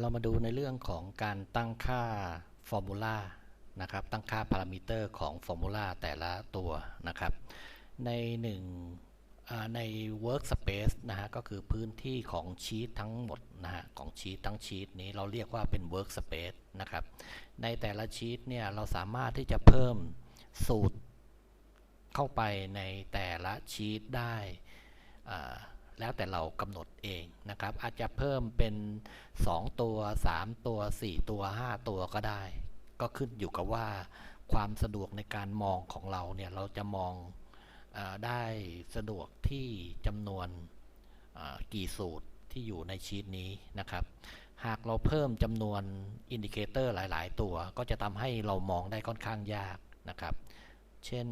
เรามาดูในเรื่องของการตั้งค่าฟอร์มูลานะครับตั้งค่าพารามิเตอร์ของฟอร์มูลาแต่ละตัวนะครับ ในหนึ่งใน workspace นะฮะก็คือพื้นที่ของชีตทั้งหมดนะฮะของชีตทั้งชีตนี้เราเรียกว่าเป็น workspace นะครับในแต่ละชีตเนี่ยเราสามารถที่จะเพิ่มสูตรเข้าไปในแต่ละชีตได้อ่า แล้วแต่เรากำหนดเองนะครับ อาจจะเพิ่มเป็น 2 ตัว 3 ตัว 4 ตัว 5 ตัวก็ได้ ก็ขึ้นอยู่กับว่าความสะดวกในการมองของเราเนี่ย เราจะมองอได้สะดวกที่จำนวนกี่สูตรที่อยู่ในชีตนี้นะครับ หากเราเพิ่มจำนวนอินดิเคเตอร์หลาย ๆ ตัว ก็จะทำให้เรามองได้ค่อนข้างยากนะครับ เช่น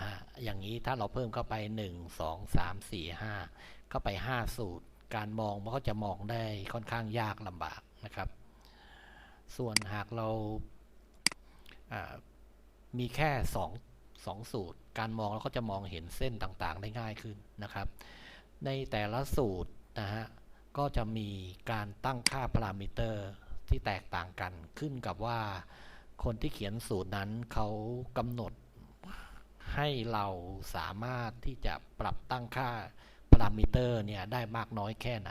อ่าอย่างนี้ถ้าเราเพิ่มเข้าไป 1 2 3 4 5 เข้าไป 5 สูตร การมองมันก็จะมองได้ค่อนข้างยากลำบากนะครับ ส่วนหากเราอ่ามีแค่ 2 2 สูตร การมองเราก็จะมองเห็นเส้นต่างๆ ได้ง่ายขึ้นนะครับ ในแต่ละสูตรนะฮะก็จะมีการตั้งค่าพารามิเตอร์ที่แตกต่างกันขึ้นกับว่าคนที่เขียนสูตรนั้นเขากำหนด ให้เราสามารถที่จะปรับตั้งค่าพารามิเตอร์เนี่ยได้มากน้อยแค่ไหน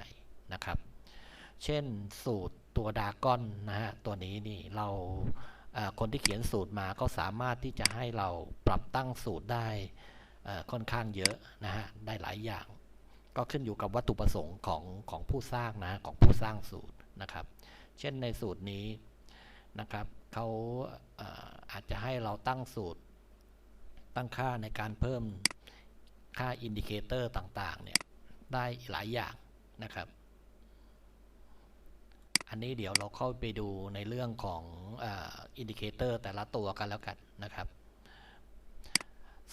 นะครับ เช่นสูตรตัวดากอนนะฮะตัวนี้นี่เราคนที่เขียนสูตรมาก็สามารถที่จะให้เราปรับตั้งสูตรได้ค่อนข้างเยอะนะฮะได้หลายอย่าง ก็ขึ้นอยู่กับวัตถุประสงค์ของของผู้สร้างนะของผู้สร้างสูตรนะครับ เช่นในสูตรนี้นะครับเขาอาจจะให้เราตั้งสูตร ตั้งค่าในการเพิ่มค่าอินดิเคเตอร์ต่างๆเนี่ยได้หลายอย่างนะครับ อันนี้เดี๋ยวเราเข้าไปดูในเรื่องของอินดิเคเตอร์แต่ละตัวกันแล้วกันนะครับ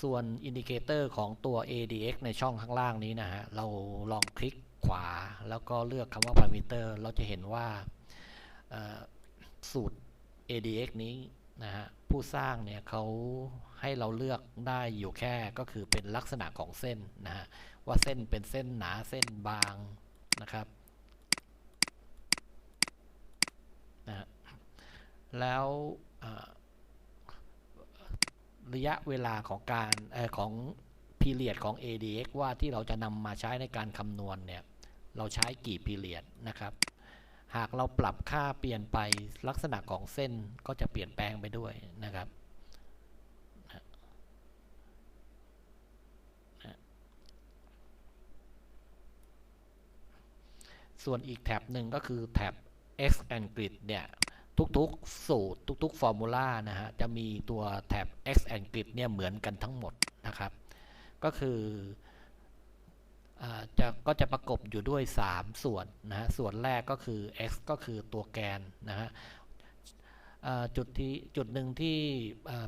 ส่วนอินดิเคเตอร์ของตัว ADX ในช่องข้างล่างนี้นะฮะ เราลองคลิกขวาแล้วก็เลือกคำว่า parameter เราจะเห็นว่าสูตร ADX นี้ นะฮะผู้สร้างเนี่ยเขาให้เราเลือกได้อยู่แค่ก็คือเป็นลักษณะของเส้นนะฮะว่าเส้นเป็นเส้นหนาเส้นบางนะครับนะฮะแล้วระยะเวลาของการเออของ period ของ ADX ว่าที่เราจะนำมาใช้ในการคำนวณเนี่ยเราใช้กี่ period นะครับ หากเราปรับค่าเปลี่ยนไปลักษณะของเส้นก็จะเปลี่ยนแปลงไปด้วยนะครับส่วนอีกแท็บหนึ่งก็คือแท็บ X and Grid เนี่ยทุกๆ สูตรทุกๆฟอร์มูลานะฮะจะมีตัวแท็บ x and grid เนี่ยเหมือนกันทั้งหมดนะครับ ก็คือ จะก็จะประกบอยู่ด้วย 3 ส่วนนะฮะส่วนแรกก็คือ x ก็คือตัวแกนนะฮะจุดที่จุดหนึ่งที่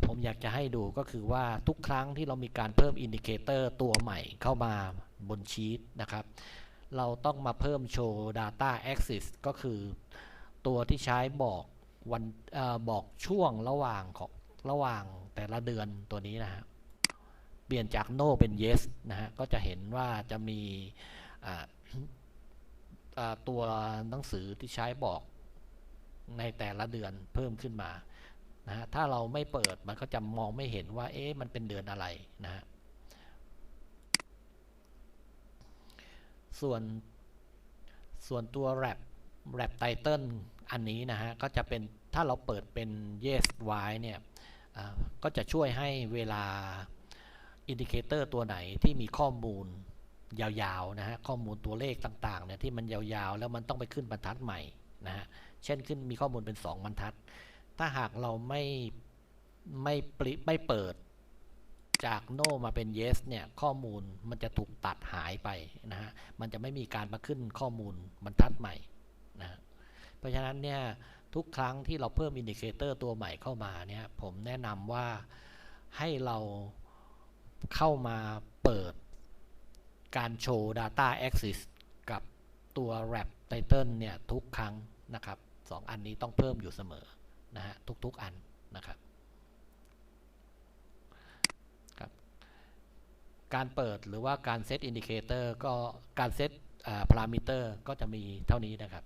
ผมอยากจะให้ดูก็คือว่าทุกครั้งที่เรามีการเพิ่มอินดิเคเตอร์ตัวใหม่เข้ามาบนชีตนะครับ เราต้องมาเพิ่มโชว์ data axis ก็คือตัวที่ใช้บอกวันอบอกช่วงระหว่างของระหว่างแต่ละเดือนตัวนี้นะฮะ เปลี่ยนจาก no เป็น yes นะฮะ ก็จะเห็นว่าจะมีตัวหนังสือที่ใช้บอกในแต่ละเดือนเพิ่มขึ้นมา นะฮะ ถ้าเราไม่เปิดมันก็จะมองไม่เห็นว่า เอ๊ะ มันเป็นเดือนอะไรนะฮะ ส่วน ส่วนตัว wrap wrap title อันนี้นะฮะ ก็จะเป็นถ้าเราเปิดเป็น yes y เนี่ย ก็จะช่วยให้เวลา อินดิเคเตอร์ตัวไหนที่มีข้อมูลยาวๆนะฮะข้อมูลตัวเลขต่างๆเนี่ยที่มันยาวๆ แล้วมันต้องไปขึ้นบรรทัดใหม่นะฮะเช่นขึ้นมีข้อมูลเป็น 2 บรรทัด ถ้าหากเราไม่ไม่ปริไม่เปิดจากโ no มาเป็น yes เนี่ยข้อมูลมันจะถูกตัดหายไปนะฮะมันจะไม่มีการมาขึ้นข้อมูลบรรทัดใหม่นะฮะเพราะฉะนั้นเนี่ยทุกครั้งที่เราเพิ่มอินดิเคเตอร์ตัวใหม่เข้ามาเนี่ยผมแนะนำว่าให้เรา เข้ามาเปิดการโชว์ Data Axis กับตัว Wrap Title เนี่ย ทุกครั้งนะครับสองอันนี้ต้องเพิ่มอยู่เสมอนะฮะทุกๆอันนะครับครับ การเปิดหรือว่าการเซตอินดิเคเตอร์ก็การเซตพารามิเตอร์ก็จะมีเท่านี้นะครับ